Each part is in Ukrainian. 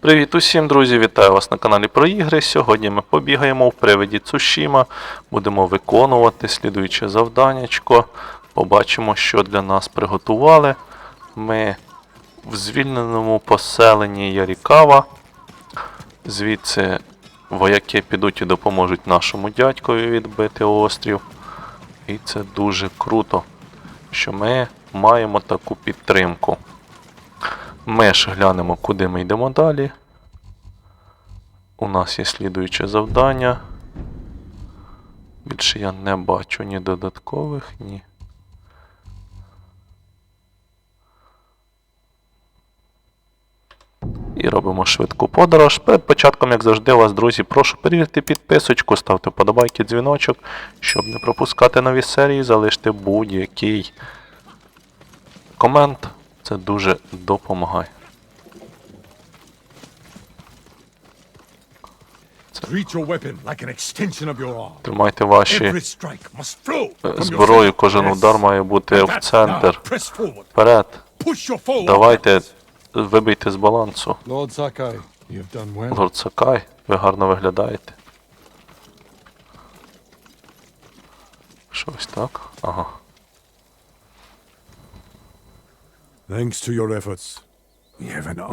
Привіт усім, друзі! Вітаю вас на каналі про ігри. Сьогодні ми побігаємо в привиді Цушіма, будемо виконувати слідуюче завданнячко. Побачимо, що для нас приготували. Ми в звільненому поселенні Ярікава. Звідси вояки підуть і допоможуть нашому дядькові відбити острів. І це дуже круто, що ми маємо таку підтримку. Ми ж глянемо, куди ми йдемо далі. У нас є слідуюче завдання. Більше я не бачу ні додаткових, ні. І робимо швидку подорож. Перед початком, як завжди, вас, друзі, прошу перевірити підписочку, ставте подобайки, дзвіночок, щоб не пропускати нові серії, залиште будь-який комент. Це дуже допомагає. Тримайте ваші зброю, кожен удар має бути в центр. Вперед. Давайте вибийте з балансу. Лорд Сакай, ви гарно виглядаєте. Щось так? Ага.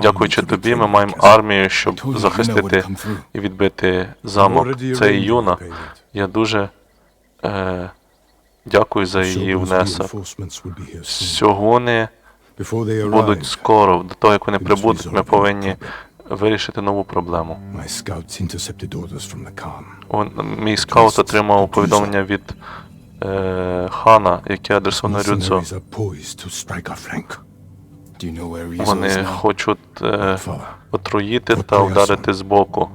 Дякуючи to тобі, ми маємо армію, щоб захистити і відбити замок. Це Юна. Я дуже е, дякую за її внесок. Сьогодні будуть скоро. До того, як вони прибудуть, ми повинні вирішити нову проблему. мій скаут отримав повідомлення від е, хана, яке адресоване Рюдзо. Вони хочуть е, отруїти та вдарити збоку.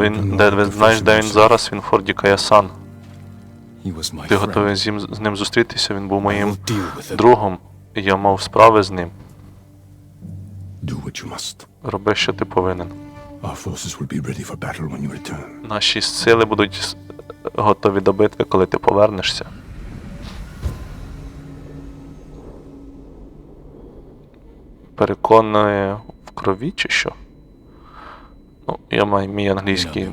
Він, де, знаєш, де він зараз? Він в Форді Каясан. Ти готовий з ним, з ним зустрітися? Він був моїм другом, і я мав справи з ним. Роби, що ти повинен. Наші сили будуть готові до битви, коли ти повернешся. Переконує в крові чи що? Ну, я маю мій англійський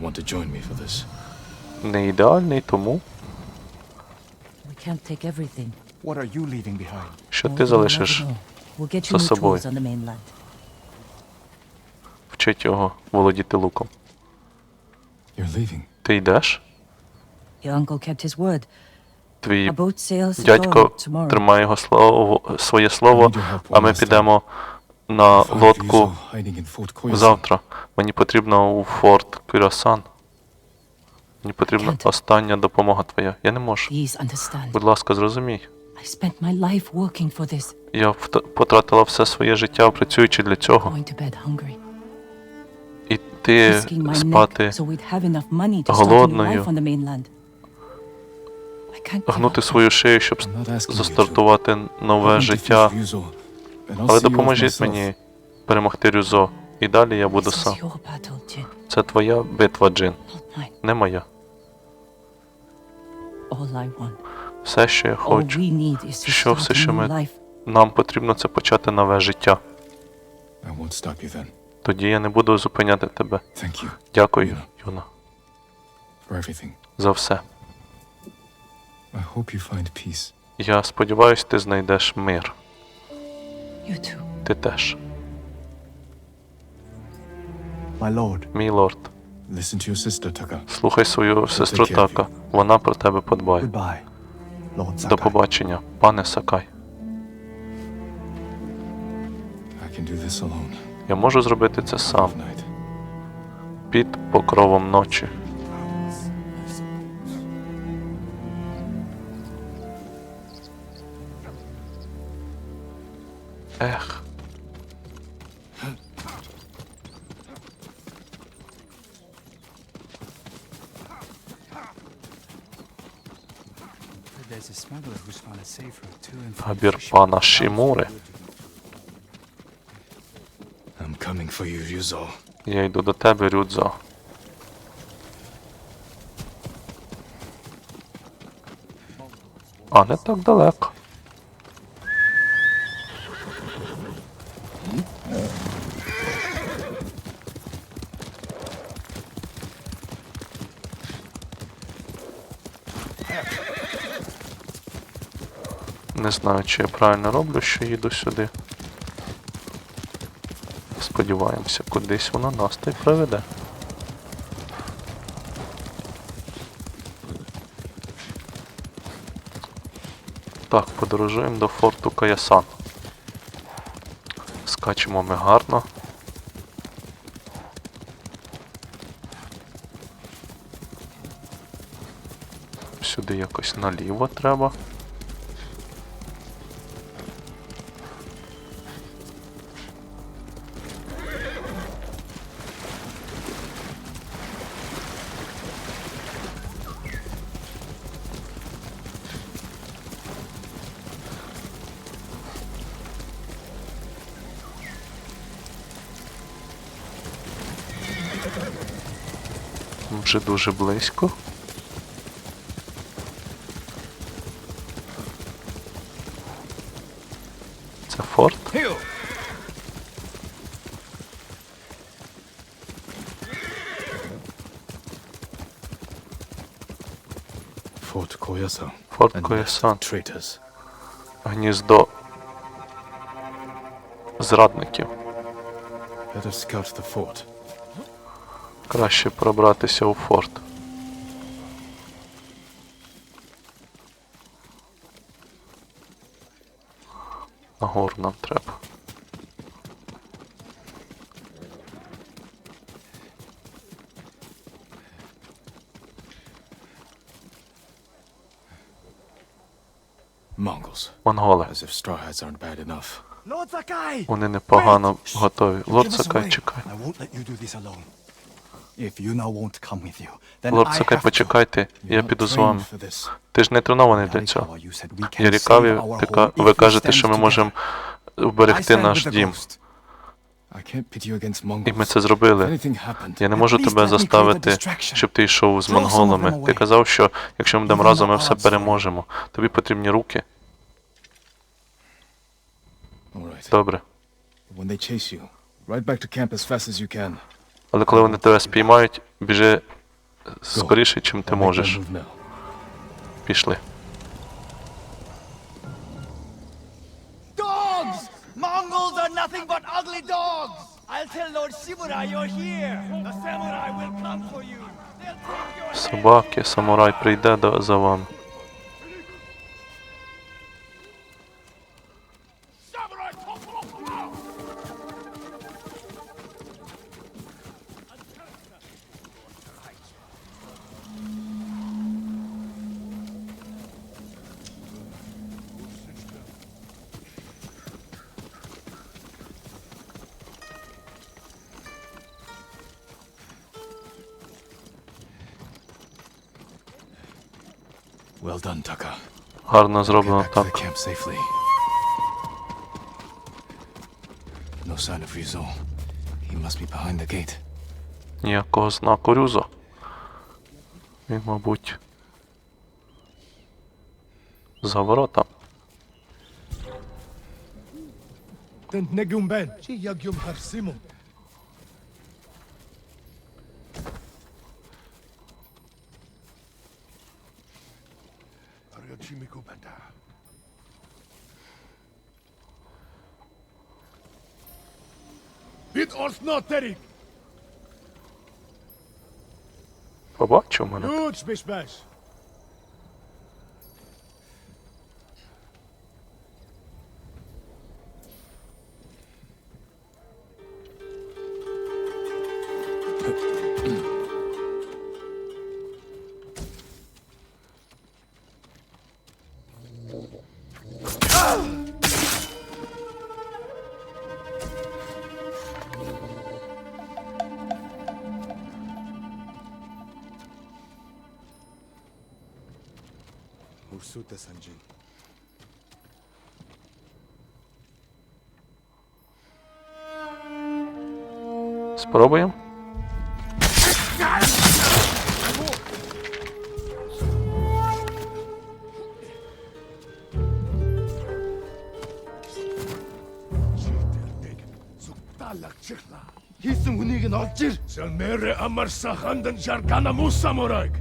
не ідеальний, тому що ти залишиш за собою. вчить його володіти луком. Ти йдеш? Твій дядько тримає його слово, своє слово, а ми підемо на лодку. Завтра мені потрібно у форт Кюрасан. Мені потрібна остання допомога твоя. Я не можу. Будь ласка, зрозумій. Я потратила все своє життя, працюючи для цього. І ти спати, голодною. гнути свою шию, щоб застартувати нове життя. Але допоможіть мені перемогти Рюзо. І далі я буду сам. Це твоя битва, Джин, не моя. Все, що я хочу. Що все, що ми- Нам потрібно це почати нове життя. Тоді я не буду зупиняти тебе. Дякую, Юна, за все. Я сподіваюся, ти знайдеш мир. You too. Ти теж. My lord, Мій лорд, Listen to your sister, Taka. слухай свою сестру Така. Вона про тебе подбає. goodbye, Lord До Sakai. побачення, пане Сакай. I can do this alone. Я можу зробити це сам Of night. під покровом ночі. Табір Fushimi. пана Шімури. I'm coming for you, Ryuzo. Я йду до тебе, Рюдзо. А не так далеко. Не знаю, чи я правильно роблю, що їду сюди. Сподіваємося, кудись воно нас та й приведе. Так, подорожуємо до форту Каясан. Скачемо ми гарно. Сюди якось наліво треба. Вже дуже близько. Це форт. Fort Koyasan. Форт Коясан. Гніздо зрадників. Let us scout the fort. Краще пробратися у форт. Нагору нам треба. Монголи. As if straw hats aren't bad enough. Lord Sakai! Вони непогано готові. Лорд Сакай, чекай. To. почекайте, я піду з вами. Ти ж не тренований для цього. Ярікаві, ви кажете, що ми можемо вберегти наш дім. І ми це зробили. Я не можу тебе заставити, щоб ти йшов з монголами. Ти казав, що якщо ми йдемо Even разом, ми все переможемо. Тобі потрібні руки. Добре. Але коли вони тебе спіймають, біжи скоріше, чим ти можеш. Пішли. Dogs! Mongols are nothing but ugly dogs! I'll tell Lord Shimura you're here! The samurai will come for you! Собаки, самурай прийде до, за вами. Behind the gate. Ніякого знаку Рюзо. Він, мабуть. За воротами. Tent negum ben. Si orthoterik. Baba çomana. Lütfen beş. Ursuta Sanjay. Спробуємо. Chikla. Хийсэн хүнийг нь олж ир! Selmere amar sahandan jargana musamoraik.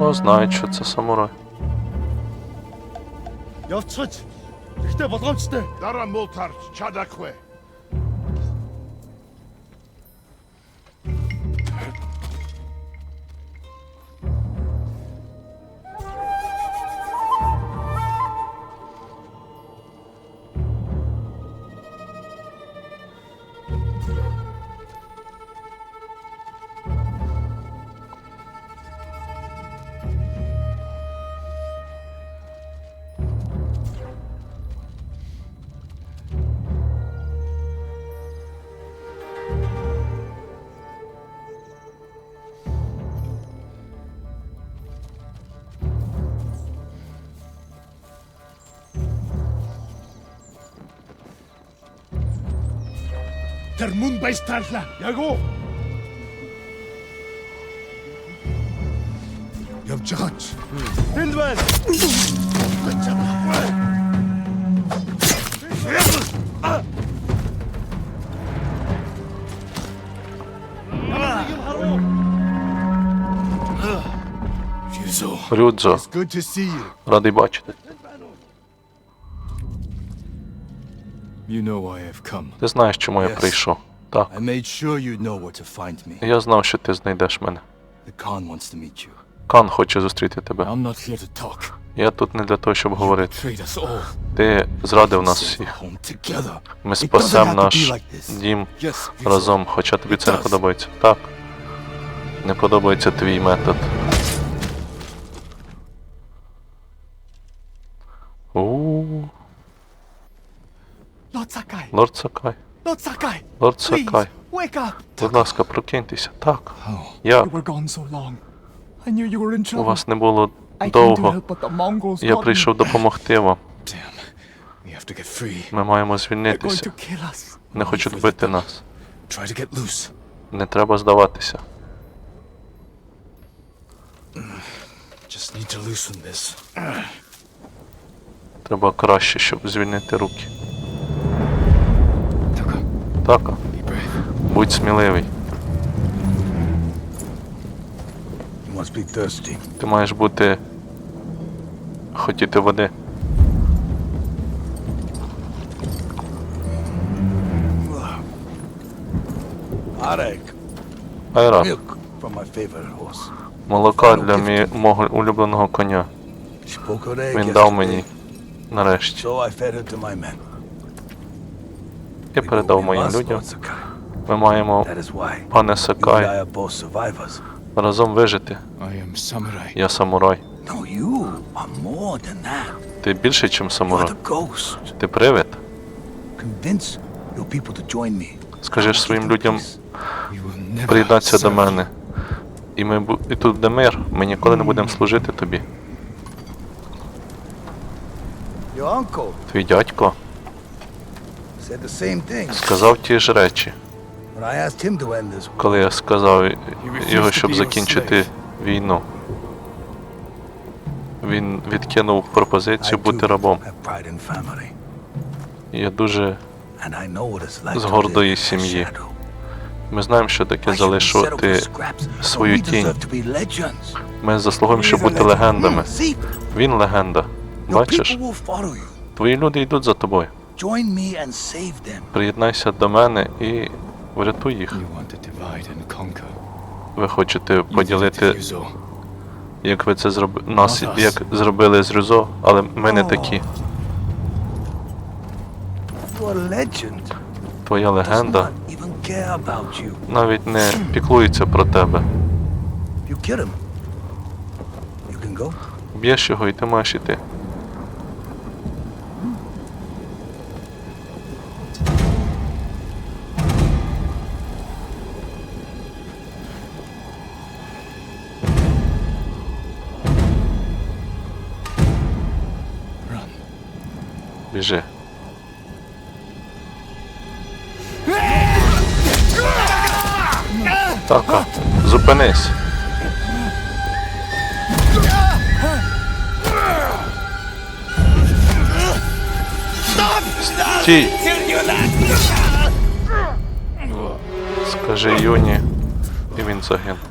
О, знають, що це самурай. Явцгач. Ихтэй болгоомжтой. Дараа муу тарч чадахгүй. Тэр мөн байж таарлаа. Яг уу. Явж байгаач. Тэнд байна. Рюдзо, Good to see you. радий бачити. Ти знаєш, чому я прийшов. Так. Я знав, що ти знайдеш мене. Кан хоче зустріти тебе. Я тут не для того, щоб говорити. Ти зрадив нас всіх. Ми спасемо наш дім разом, хоча тобі це не подобається. Так. Не подобається твій метод. У Lord Sakai. Лорд Сакай. Lord Sakai. Лорд Сакай. wake up. Будь ласка, прокиньтеся. Так. Я. У вас не було довго. Я прийшов допомогти вам. Ми маємо звільнитися. Не хочуть вбити нас. Не треба здаватися. Треба краще, щоб звільнити руки. Taka, Так, будь сміливий. Ти маєш бути. хотіти води. Arek. Айра, Milk from my favorite horse. молока для мі... мого улюбленого коня. Він дав мені нарешті. І передав моїм людям. Ми маємо, пане Сакай, разом вижити. Я самурай. Ти більше, ніж самурай. Ти привид. Скажи своїм людям приєднатися до мене. І ми і тут де мир, ми ніколи не будемо служити тобі. Твій дядько сказав ті ж речі, when I asked him to end this war. коли я сказав його, щоб закінчити війну. Він відкинув пропозицію бути рабом. have pride in family, І я дуже. and I know what it's like З гордої сім'ї. Ми знаємо, що таке but свою тінь. deserve to be legends. Ми заслуговуємо, щоб бути легендами. Він легенда. Бачиш, people will follow you. твої люди йдуть за тобою. Join me and save them. Приєднайся до мене і врятуй їх. You want to divide and conquer. Ви хочете поділити, як ви це зробили нас, як зробили з Рюзо, але ми не такі. Твоя легенда навіть не піклується про тебе. Б'єш його і ти маєш іти. Біжи. Така, зупинись. Стій! Скажи Юні, і він загинув.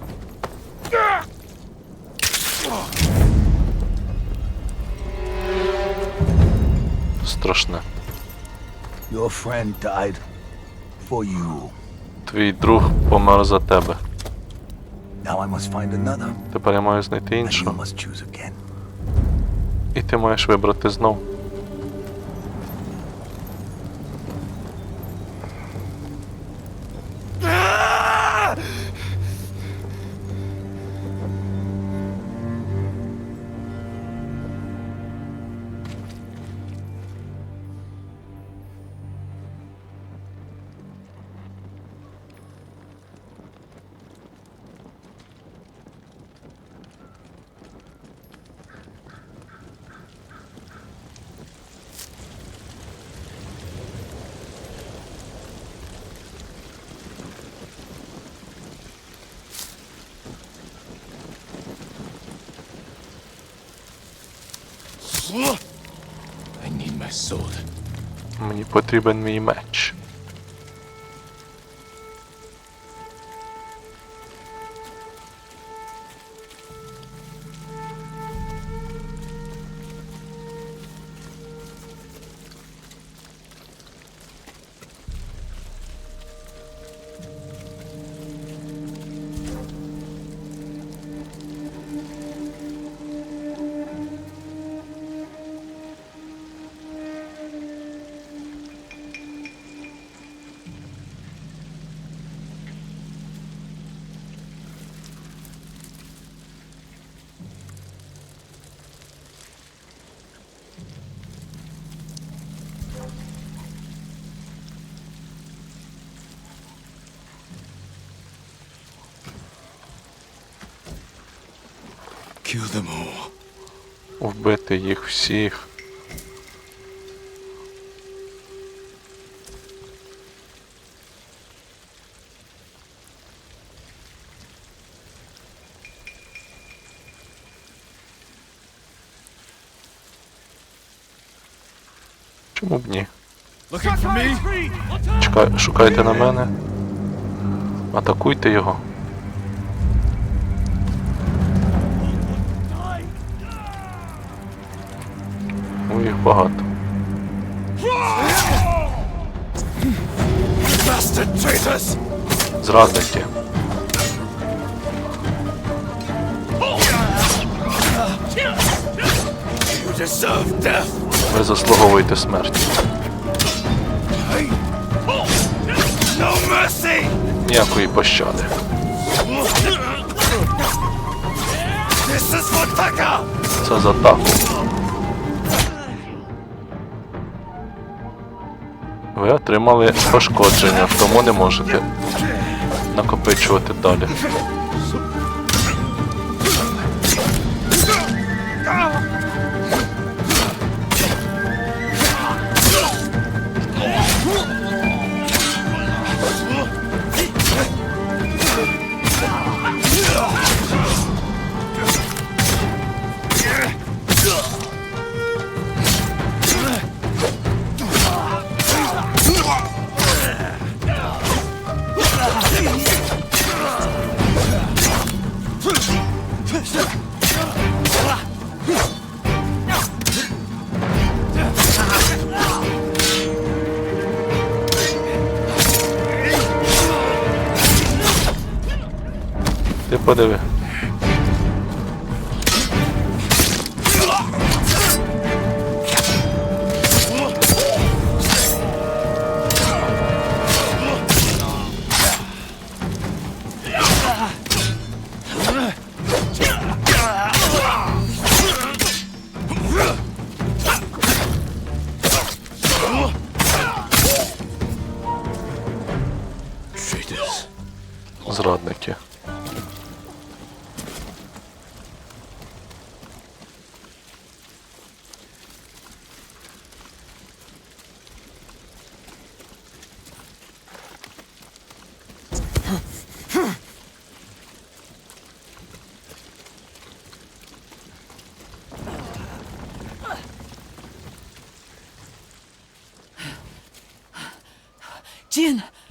Страшне. Your friend died for you. Твій друг помер за тебе. Now I must find another. Тепер я маю знайти And you іншого. must choose again. І ти маєш вибрати знов. Потрібен мій меч. Kill them all. Вбити їх всіх. Чому б ні? Чекай, шукайте на мене. Атакуйте його. Багато. Зрадники. Ви заслуговуєте смерті. Ніякої пощади. Це за таку. Отримали пошкодження, тому не можете накопичувати далі. Ти подиви.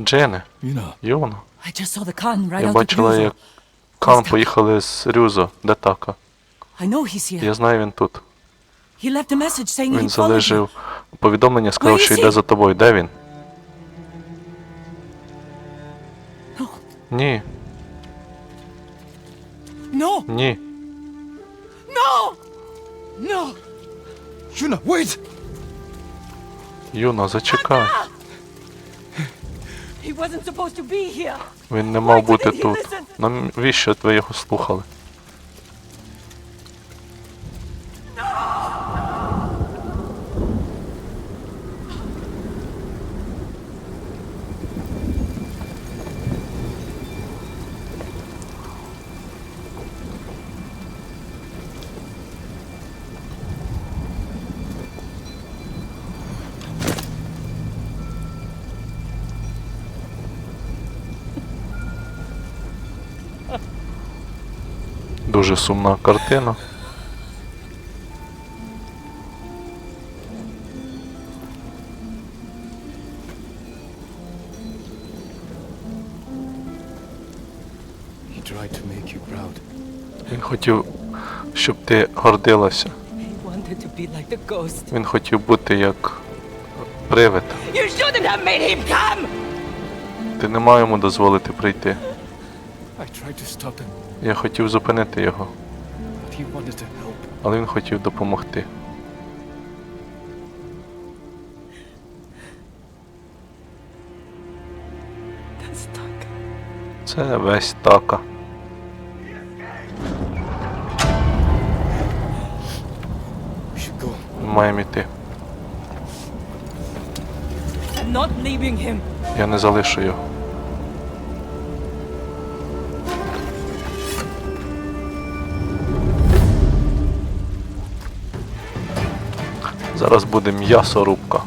Джене, Йона. I just saw the Khan right Я бачила, як Кан поїхали з Рюзо, де така. I know he's here. Я знаю, він тут. Він залишив Повідомлення сказав, Where що is йде he? за тобою. Де він? Ні, ні. Юна, зачекай. Він не мав бути тут. Навіщо ви його слухали? Дуже сумна картина. Він хотів, щоб ти гордилася. Він хотів бути як привид. Ти не мав йому дозволити прийти. Я хотів зупинити його, but he wanted to help. але він хотів допомогти. Це весь така. We should go. Ми маємо йти. I'm not leaving him! Я не залишу його. Зараз буде м'ясорубка.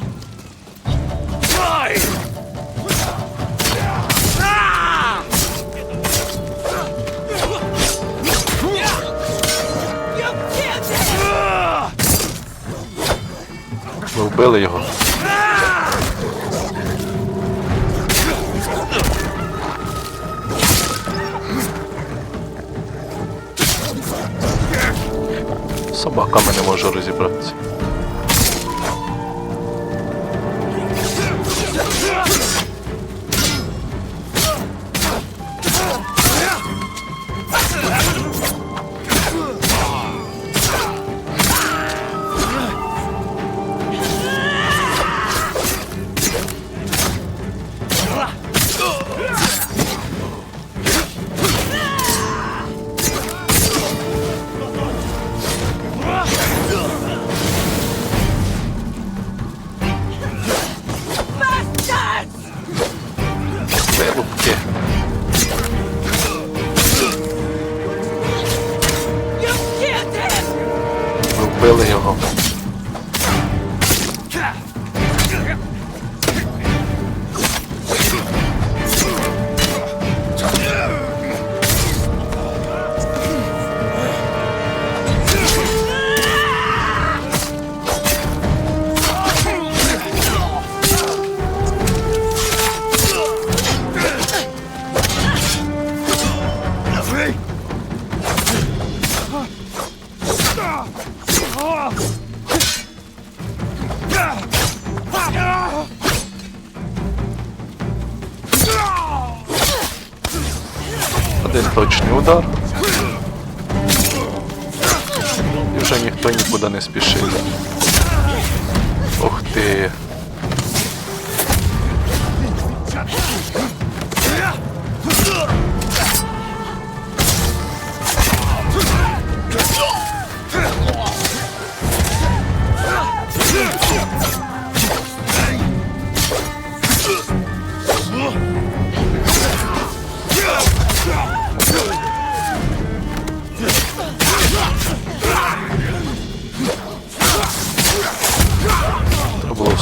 Ви вбили його. З собаками не можу розібратися. Вилупки. Ви вбили його. Нікуди не спішить. Ух ти.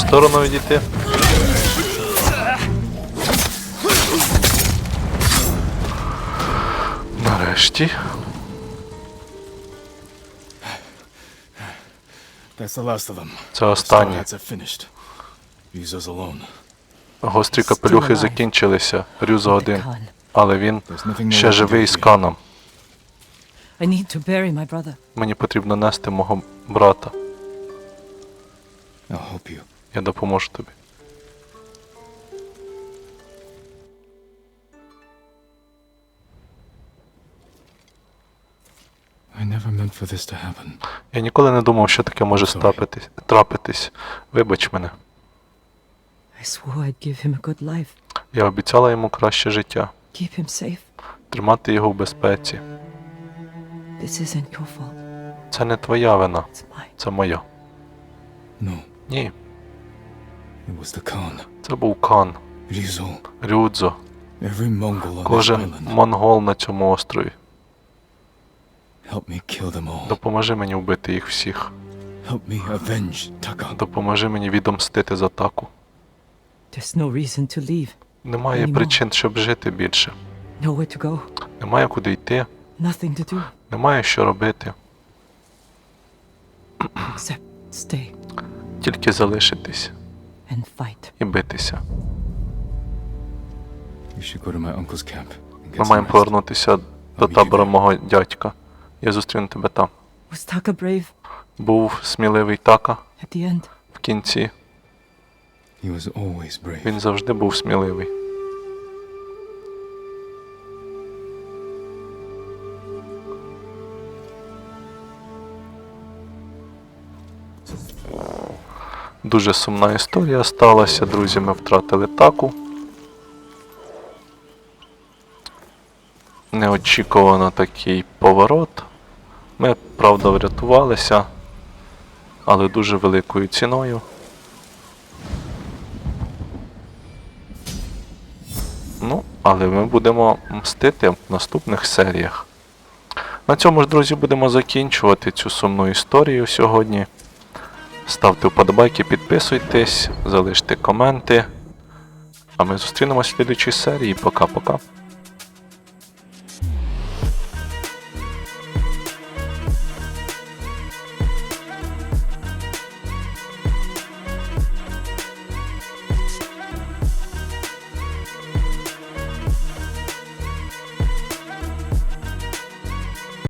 Сторону відійти. Нарешті. That's the last of them. Це останнє. Гострі капелюхи закінчилися. Рюзо один. Але він ще живий з каном. I need to bury my brother. Мені потрібно нести мого брата. Я допоможу тобі. I never meant for this to happen. Я ніколи не думав, що таке може Sorry. стапитись, трапитись. Вибач мене. I swore I'd give him a good life, Я обіцяла йому краще життя, keep him safe. тримати його в безпеці. This isn't your fault. Це не твоя вина, це моя. No, Ні, it was the Khan. це був Кан. Рюдзо, Every Mongol on this кожен island. монгол на цьому острові. Help me kill them all. Допоможи мені вбити їх всіх. Help me avenge Taka. Допоможи мені відомстити за таку. There's no reason to leave. Немає причин, щоб жити більше. Nowhere to go. Немає куди йти, Nothing to do немає що робити. except stay Тільки залишитись and fight. і битися. You should go to my uncle's camp and Ми маємо повернутися до табору мого дядька. Я зустріну тебе там. Was Taka brave Був сміливий така at the end? в кінці. He was always brave. Він завжди був сміливий. Дуже сумна історія сталася, друзі. Ми втратили таку. Неочікувано такий поворот. Ми, правда, врятувалися, але дуже великою ціною. Ну, але ми будемо мстити в наступних серіях. На цьому ж, друзі, будемо закінчувати цю сумну історію сьогодні. Ставте вподобайки, підписуйтесь, залиште коменти. А ми зустрінемось в слідчій серії. Пока-пока.